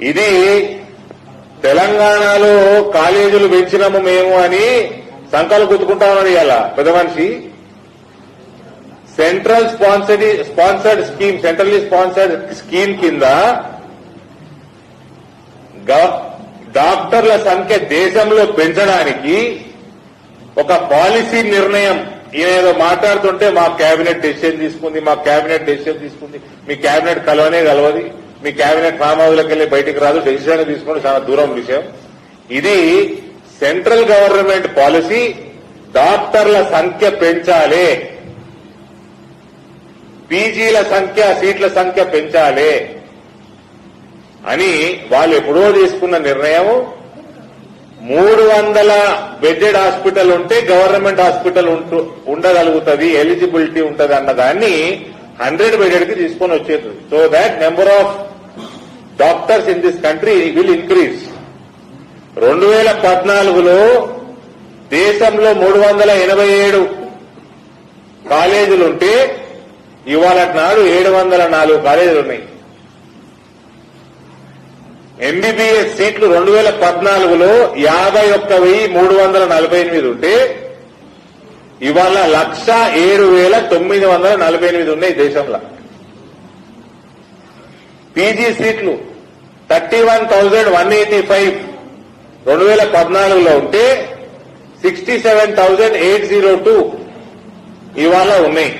ఇది తెలంగాణలో కాలేజీలు పెంచినాము మేము అని సంకలు గుర్తుకుంటామని ఇలా పెద్ద మనిషి. Central sponsored sponsored scheme centrally sponsored scheme కింద డాక్టర్ల సంఖ్య దేశంలో పెంచడానికి ఒక పాలసీ నిర్ణయం. ఏదో మాట్లాడుతుంటే మా కేబినెట్ డెసిషన్ తీసుకుంది మా కేబినెట్ డెసిషన్ తీసుకుంది మీ కేబినెట్ కలవనే కలవది. మీ కేబినెట్ ఫామ్ హౌస్లోకి వెళ్ళి బయటికి రాదు. డెసిషన్ తీసుకోవడం చాలా దూరం విషయం. ఇది సెంట్రల్ గవర్నమెంట్ పాలసీ డాక్టర్ల సంఖ్య పెంచాలి. పీజీల సంఖ్య సీట్ల సంఖ్య పెంచాలి అని వాళ్ళు ఎప్పుడో తీసుకున్న నిర్ణయం. మూడు వందల బెడ్డెడ్ హాస్పిటల్ ఉంటే గవర్నమెంట్ హాస్పిటల్ ఉండగలుగుతుంది ఎలిజిబిలిటీ ఉంటది అన్న దాన్ని హండ్రెడ్ బెడెడ్కి తీసుకొని వచ్చేది. So that number of doctors in this country will increase. రెండు వేల పద్నాలుగులో దేశంలో మూడు వందల ఎనభై ఏడు కాలేజీలుంటే ఇవాళ నాడు ఏడు వందల నాలుగు కాలేజీలు ఉన్నాయి ఎంబీబీఎస్ సీట్లు రెండు వేల పద్నాలుగులో యాభై ఒక్క వెయ్యి మూడు వందల నలభై ఎనిమిది ఉంటే ఇవాళ లక్ష ఏడు వేల తొమ్మిది వందల నలభై ఎనిమిది ఉన్నాయి దేశంలో. పీజీ సీట్లు thirty one thousand one eighty five రెండు వేల పద్నాలుగులో ఉంటే sixty seven thousand eight zero two ఇవాళ ఉన్నాయి.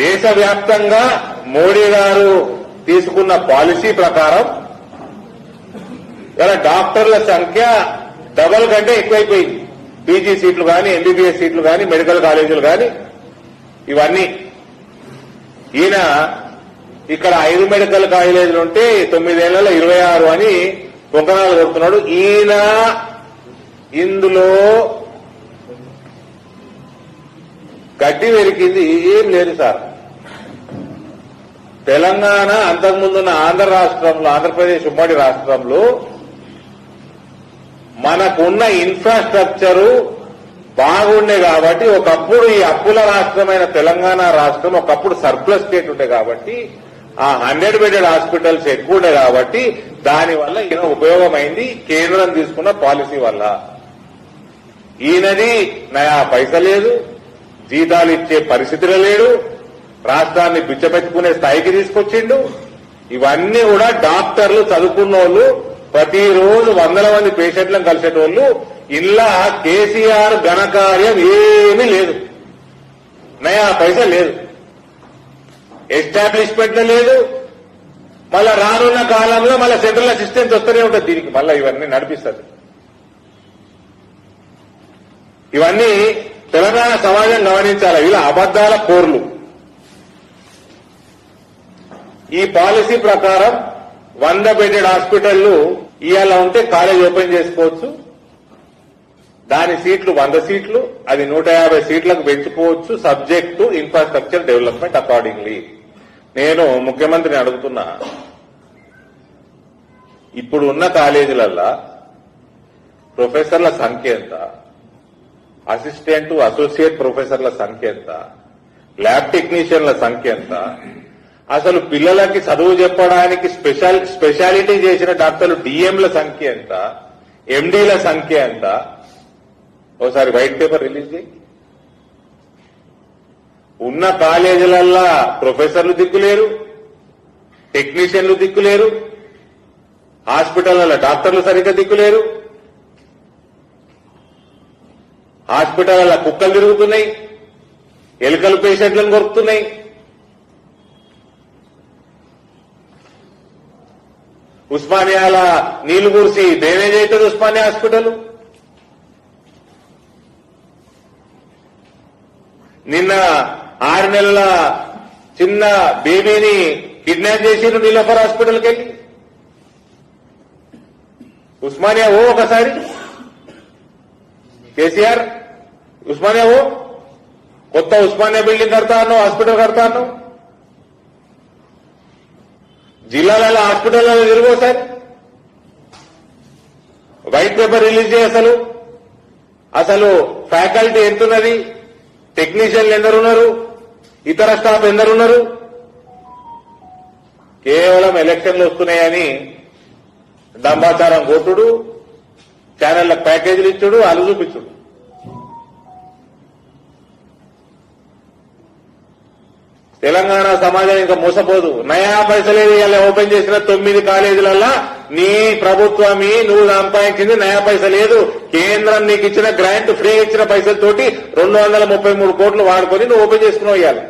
దేశవ్యాప్తంగా మోడీ గారు తీసుకున్న పాలసీ ప్రకారం ఇలా డాక్టర్ల సంఖ్య డబల్ కంటే ఎక్కువైపోయింది. పీజీ సీట్లు కానీ ఎంబీబీఎస్ సీట్లు కానీ మెడికల్ కాలేజీలు కానీ ఇవన్నీ. ఈయన ఇక్కడ ఐదు మెడికల్ కాలేజీలు ఉంటే తొమ్మిదేళ్ళలో ఇరవై ఆరు అని బొకనాలు కొడుతున్నాడు. ఈయన ఇందులో గడ్డి వెరికింది ఏం లేదు సార్. తెలంగాణ అంతకుముందున్న ఆంధ్ర రాష్ట్రంలో ఆంధ్రప్రదేశ్ ఉమ్మడి రాష్ట్రంలో మనకున్న ఇన్ఫ్రాస్ట్రక్చరు బాగుండే కాబట్టి ఒకప్పుడు ఈ అప్పుల రాష్ట్రమైన తెలంగాణ రాష్ట్రం ఒకప్పుడు సర్ప్లస్ స్టేట్ ఉండే కాబట్టి ఆ హండ్రెడ్ బెడెడ్ హాస్పిటల్స్ ఎక్కువ ఉండే కాబట్టి దానివల్ల ఈయన ఉపయోగమైంది కేంద్రం తీసుకున్న పాలసీ వల్ల. ఈయనది నయా పైస లేదు జీతాలు ఇచ్చే పరిస్థితిలో లేడు రాష్ట్రాన్ని బిచ్చపెట్టుకునే స్థాయికి తీసుకొచ్చిండు. ఇవన్నీ కూడా డాక్టర్లు చదువుకున్న వాళ్ళు ప్రతిరోజు వందల మంది పేషెంట్లను కలిసేటోళ్ళు ఇలా కేసీఆర్ ఘనకార్యం ఏమీ లేదు. నయా పైసా లేదు. ఎస్టాబ్లిష్మెంట్ లేదు. మళ్ళా రానున్న కాలంలో మళ్ళా సెంట్రల్ అసిస్టెన్స్ వస్తూనే ఉంటుంది దీనికి. మళ్ళా ఇవన్నీ నడిపిస్తుంది. ఇవన్నీ తెలంగాణ సమాజం గమనించాలి. ఇలా అబద్దాల కోర్లు ఈ పాలసీ ప్రకారం వంద బెడెడ్ హాస్పిటళ్ళు ఇవాళ ఉంటే కాలేజ్ ఓపెన్ చేసుకోవచ్చు. దాని సీట్లు వంద సీట్లు అది నూట యాభై సీట్లకు పెంచుకోవచ్చు. Subject infrastructure development accordingly. నేను ముఖ్యమంత్రిని అడుగుతున్నా. ఇప్పుడు ఉన్న కాలేజీలల్లో ప్రొఫెసర్ల సంఖ్య ఎంత? అసిస్టెంట్ అసోసియేట్ ప్రొఫెసర్ల సంఖ్య ఎంత? ల్యాబ్ టెక్నీషియన్ల సంఖ్య ఎంత? అసలు పిల్లలకి చదువు చెప్పడానికి స్పెషల్ స్పెషాలిటీ చేసిన డాక్టర్లు డిఎంల సంఖ్య ఎంత? ఎండీల సంఖ్య ఎంత? ఒకసారి వైట్ పేపర్ రిలీజ్ చేయి. ఉన్న కాలేజీలల్లా ప్రొఫెసర్లు దిక్కులేరు టెక్నీషియన్లు దిక్కులేరు హాస్పిటల్ల డాక్టర్లు సరిగ్గా దిక్కులేరు. హాస్పిటల్ కుక్కలు తిరుగుతున్నాయి ఎలుకలు పేషెంట్లను కొరుకుతున్నాయి. ఉస్మానియాల నీళ్ళు కూర్చి డ్రైనేజ్ అవుతుంది ఉస్మానియా హాస్పిటల్. నిన్న ఆరు నెలల చిన్న బేబీని కిడ్నాప్ చేసి నీలోఫర్ హాస్పిటల్కి. వెళ్ళి ఉస్మానియా ఓ ఒకసారి. కేసీఆర్ ఉస్మానియా ఓ. కొత్త ఉస్మానియా బిల్డింగ్ కడతా అన్నావు హాస్పిటల్ కడతా అన్నావు జిల్లాలలో హాస్పిటల్లో తిరుగు సార్ వైట్ పేపర్ రిలీజ్ చేయి అసలు. అసలు ఫ్యాకల్టీ ఎంతున్నది? టెక్నీషియన్లు ఎందరున్నారు? ఇతర స్టాఫ్ ఎందరున్నారు? కేవలం ఎలక్షన్లు వస్తున్నాయని డంబాచారం కొట్టుడు ఛానళ్ళకు ప్యాకేజీలు ఇచ్చుడు అలు చూపించుడు. తెలంగాణ సమాజం ఇంకా మోసపోదు. నయా పైసలేదు ఇలా ఓపెన్ చేసిన తొమ్మిది కాలేజీలల్లా నీ ప్రభుత్వమి నువ్వు సంపాదించింది నయా పైస లేదు. కేంద్రం నీకు ఇచ్చిన గ్రాంట్ ఫ్రీ ఇచ్చిన పైసలతోటి రెండు వందల ముప్పై మూడు కోట్లు వాడుకొని నువ్వు ఓపెన్ చేసుకుని ఇవ్వాలి